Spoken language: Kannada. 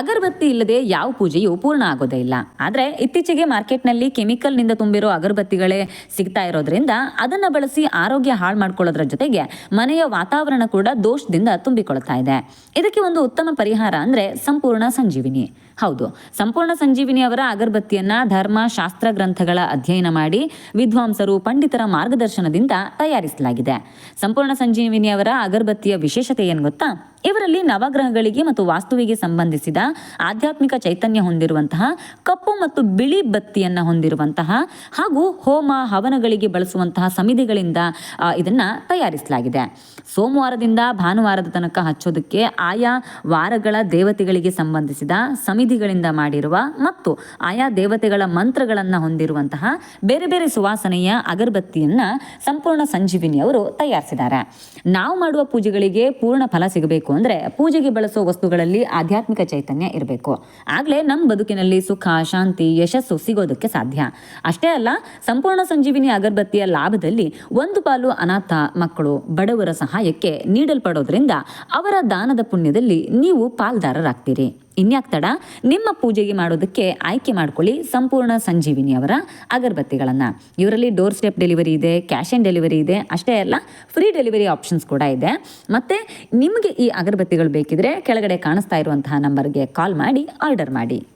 ಅಗರಬತ್ತಿ ಇಲ್ಲದೆ ಯಾವ ಪೂಜೆಯೂ ಪೂರ್ಣ ಆಗೋದೇ ಇಲ್ಲ. ಆದರೆ ಇತ್ತೀಚೆಗೆ ಮಾರ್ಕೆಟ್ನಲ್ಲಿ ಕೆಮಿಕಲ್ನಿಂದ ತುಂಬಿರೋ ಅಗರಬತ್ತಿಗಳೇ ಸಿಗ್ತಾ ಇರೋದ್ರಿಂದ ಅದನ್ನು ಬಳಸಿ ಆರೋಗ್ಯ ಹಾಳು ಮಾಡ್ಕೊಳ್ಳೋದ್ರ ಜೊತೆಗೆ ಮನೆಯ ವಾತಾವರಣ ಕೂಡ ದೋಷದಿಂದ ತುಂಬಿಕೊಳ್ತಾ ಇದೆ. ಇದಕ್ಕೆ ಒಂದು ಉತ್ತಮ ಪರಿಹಾರ ಅಂದರೆ ಸಂಪೂರ್ಣ ಸಂಜೀವಿನಿ. ಹೌದು, ಸಂಪೂರ್ಣ ಸಂಜೀವಿನಿ ಅವರ ಅಗರಬತ್ತಿಯನ್ನ ಧರ್ಮ, ಶಾಸ್ತ್ರ ಗ್ರಂಥಗಳ ಅಧ್ಯಯನ ಮಾಡಿ ವಿದ್ವಾಂಸರು, ಪಂಡಿತರ ಮಾರ್ಗದರ್ಶನದಿಂದ ತಯಾರಿಸಲಾಗಿದೆ. ಸಂಪೂರ್ಣ ಸಂಜೀವಿನಿ ಅವರ ಅಗರಬತ್ತಿಯ ವಿಶೇಷತೆ ಏನು ಗೊತ್ತಾ? ಇವರಲ್ಲಿ ನವಗ್ರಹಗಳಿಗೆ ಮತ್ತು ವಾಸ್ತುವಿಗೆ ಸಂಬಂಧಿಸಿದ ಆಧ್ಯಾತ್ಮಿಕ ಚೈತನ್ಯ ಹೊಂದಿರುವಂತಹ ಕಪ್ಪು ಮತ್ತು ಬಿಳಿ ಬತ್ತಿಯನ್ನ ಹೊಂದಿರುವಂತಹ ಹಾಗೂ ಹೋಮ, ಹವನಗಳಿಗೆ ಬಳಸುವಂತಹ ಸಮಿತಿಗಳಿಂದ ಇದನ್ನು ತಯಾರಿಸಲಾಗಿದೆ. ಸೋಮವಾರದಿಂದ ಭಾನುವಾರದ ತನಕ ಹಚ್ಚೋದಕ್ಕೆ ಆಯಾ ವಾರಗಳ ದೇವತೆಗಳಿಗೆ ಸಂಬಂಧಿಸಿದ ಸಮಿತಿಗಳಿಂದ ಮಾಡಿರುವ ಮತ್ತು ಆಯಾ ದೇವತೆಗಳ ಮಂತ್ರಗಳನ್ನು ಹೊಂದಿರುವಂತಹ ಬೇರೆ ಬೇರೆ ಸುವಾಸನೆಯ ಅಗರಬತ್ತಿಯನ್ನು ಸಂಪೂರ್ಣ ಸಂಜೀವಿನಿ ಅವರು ತಯಾರಿಸಿದ್ದಾರೆ. ನಾವು ಮಾಡುವ ಪೂಜೆಗಳಿಗೆ ಪೂರ್ಣ ಫಲ ಸಿಗಬೇಕು ಅಂದ್ರೆ ಪೂಜೆಗೆ ಬಳಸೋ ವಸ್ತುಗಳಲ್ಲಿ ಆಧ್ಯಾತ್ಮಿಕ ಚೈತನ್ಯ ಇರಬೇಕು. ಆಗ್ಲೇ ನಮ್ಮ ಬದುಕಿನಲ್ಲಿ ಸುಖ, ಶಾಂತಿ, ಯಶಸ್ಸು ಸಿಗೋದಕ್ಕೆ ಸಾಧ್ಯ. ಅಷ್ಟೇ ಅಲ್ಲ, ಸಂಪೂರ್ಣ ಸಂಜೀವಿನಿ ಅಗರಬತ್ತಿಯ ಲಾಭದಲ್ಲಿ ಒಂದು ಪಾಲು ಅನಾಥ ಮಕ್ಕಳು ಬಡವರ ಸಹಾಯಕ್ಕೆ ನೀಡಲ್ಪಡೋದ್ರಿಂದ ಅವರ ದಾನದ ಪುಣ್ಯದಲ್ಲಿ ನೀವು ಪಾಲ್ದಾರರಾಗ್ತೀರಿ. ಇನ್ಯಾಕ್ ತಡ ನಿಮ್ಮ ಪೂಜೆಗೆ ಮಾಡೋದಕ್ಕೆ ಆಯ್ಕೆ ಮಾಡ್ಕೊಳ್ಳಿ ಸಂಪೂರ್ಣ ಸಂಜೀವಿನಿ ಅವರ ಅಗರಬತ್ತಿಗಳನ್ನು. ಇವರಲ್ಲಿ ಡೋರ್ ಸ್ಟೆಪ್ ಡೆಲಿವರಿ ಇದೆ, ಕ್ಯಾಶ್ ಆನ್ ಡೆಲಿವರಿ ಇದೆ, ಅಷ್ಟೇ ಅಲ್ಲ ಫ್ರೀ ಡೆಲಿವರಿ ಆಪ್ಷನ್ಸ್ ಕೂಡ ಇದೆ. ಮತ್ತು ನಿಮಗೆ ಈ ಅಗರಬತ್ತಿಗಳು ಬೇಕಿದ್ರೆ ಕೆಳಗಡೆ ಕಾಣಿಸ್ತಾ ಇರುವಂತಹ ನಂಬರ್ಗೆ ಕಾಲ್ ಮಾಡಿ, ಆರ್ಡರ್ ಮಾಡಿ.